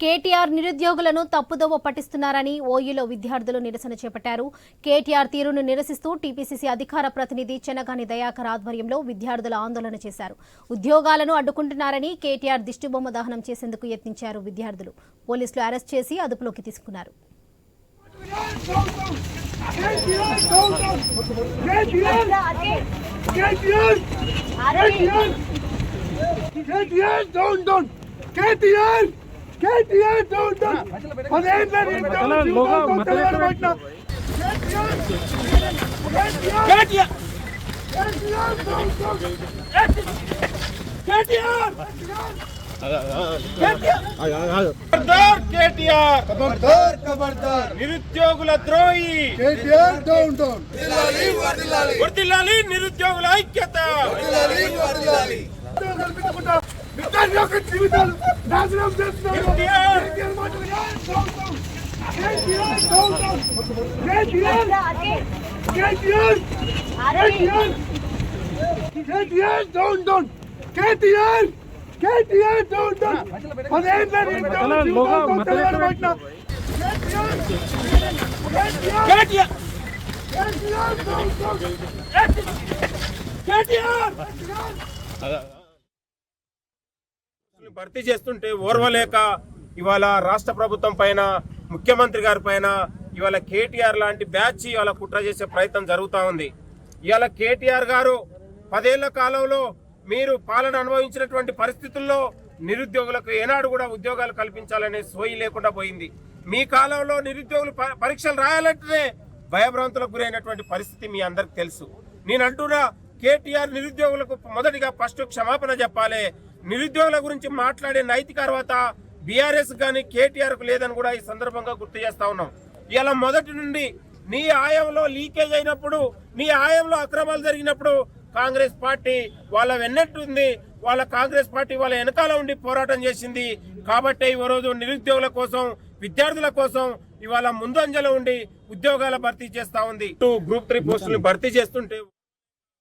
కేటీఆర్ నిరుద్యోగులను తప్పుదోవ పట్టిస్తున్నారని ఓయూలో విద్యార్థులు నిరసన చేపట్టారు కేటీఆర్ తీరును నిరసిస్తూ టీపీసీసీ అధికార ప్రతినిధి చెనగాని దయాకర్ ఆధ్వర్యంలో విద్యార్థులు ఆందోళన చేశారు ఉద్యోగాలను అడ్డుకుంటున్నారని కేటీఆర్ దిష్టిబొమ్మ దహనం చేసేందుకు యత్నించారు విద్యార్థులు పోలీసులు అరెస్ట్ చేసి అదుపులోకి తీసుకున్నారు కేటీఆర్ కేటీఆర్ నిరుద్యోగుల ద్రోహి. నిరుద్యోగుల విద్యార్థి యొక్క జీవితాలు నాశనం చేస్తున్నారు కేటీఆర్. కేటీఆర్ భర్తీ చేస్తుంటే ఓర్వలేక ఇవాళ రాష్ట్ర ప్రభుత్వం పైన ముఖ్యమంత్రి గారి పైన ఇవాళ కేటీఆర్ లాంటి బ్యాచ్ ఇవాళ కుట్ర చేసే ప్రయత్నం జరుగుతూ ఉంది. ఇవాళ కేటీఆర్ గారు పదేళ్ళ కాలంలో మీరు పాలన అనుభవించినటువంటి పరిస్థితుల్లో నిరుద్యోగులకు ఏనాడు కూడా ఉద్యోగాలు కల్పించాలనే సోయి లేకుండా పోయింది. మీ కాలంలో నిరుద్యోగులు పరీక్షలు రాయాలంటేనే భయభ్రాంతులకు గురైనటువంటి పరిస్థితి మీ అందరికి తెలుసు. నేను అంటున్నా కేటీఆర్ నిరుద్యోగులకు మొదటిగా ఫస్ట్ క్షమాపణ చెప్పాలి. నిరుద్యోగుల గురించి మాట్లాడే నైతిక అర్హత బీఆర్ఎస్ కానీ కేటీఆర్కు లేదని కూడా ఈ సందర్భంగా గుర్తు చేస్తా ఉన్నాం. ఇలా మొదటి నుండి నీ ఆయంలో లీకేజ్ అయినప్పుడు నీ ఆయంలో అక్రమాలు జరిగినప్పుడు కాంగ్రెస్ పార్టీ వాళ్ళ వెన్నట్టుంది వాళ్ళ కాంగ్రెస్ పార్టీ వాళ్ళ వెనకాల ఉండి పోరాటం చేసింది. కాబట్టి ఈ రోజు నిరుద్యోగుల కోసం విద్యార్థుల కోసం ఇవాళ ముందంజలో ఉండి ఉద్యోగాల భర్తీ చేస్తా ఉంది. గ్రూప్ త్రీ పోస్టులు భర్తీ చేస్తుంటే